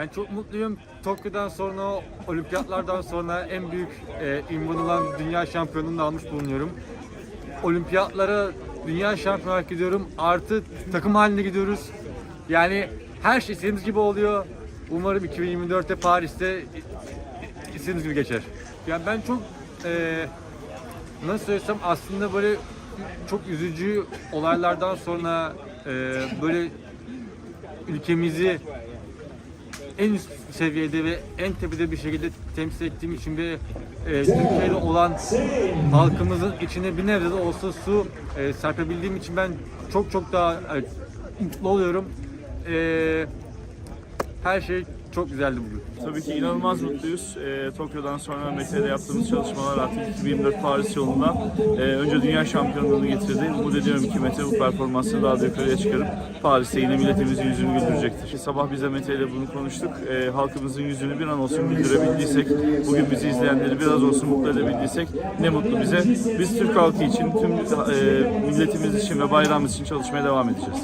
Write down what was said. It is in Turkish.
Ben çok mutluyum. Tokyo'dan sonra, olimpiyatlardan sonra en büyük e, ünvan olan dünya şampiyonluğunu da almış bulunuyorum. Olimpiyatlara dünya şampiyonu olarak gidiyorum. Artı takım halinde gidiyoruz. Yani her şey istediğimiz gibi oluyor. Umarım 2024'te Paris'te istediğimiz gibi geçer. Yani ben çok e, nasıl söylesem aslında böyle çok üzücü olaylardan sonra e, böyle ülkemizi en üst seviyede ve en tepede bir şekilde temsil ettiğim için ve e, Türkiye'de olan halkımızın içine bir nebze de olsa su e, serpebildiğim için ben çok çok daha e, mutlu oluyorum. E, her şey çok güzeldi bugün. Tabii ki inanılmaz mutluyuz. Ee, Tokyo'dan sonra Mete'de yaptığımız çalışmalar artık 2024 Paris yolunda e, önce dünya şampiyonluğunu getirdi. Umut ediyorum ki Mete bu performansını daha da yukarıya çıkarıp Paris'te yine milletimizin yüzünü güldürecektir. Sabah bize Mete ile bunu konuştuk. Ee, halkımızın yüzünü bir an olsun güldürebildiysek, bugün bizi izleyenleri biraz olsun mutlu edebildiysek ne mutlu bize. Biz Türk halkı için, tüm e, milletimiz için ve bayrağımız için çalışmaya devam edeceğiz.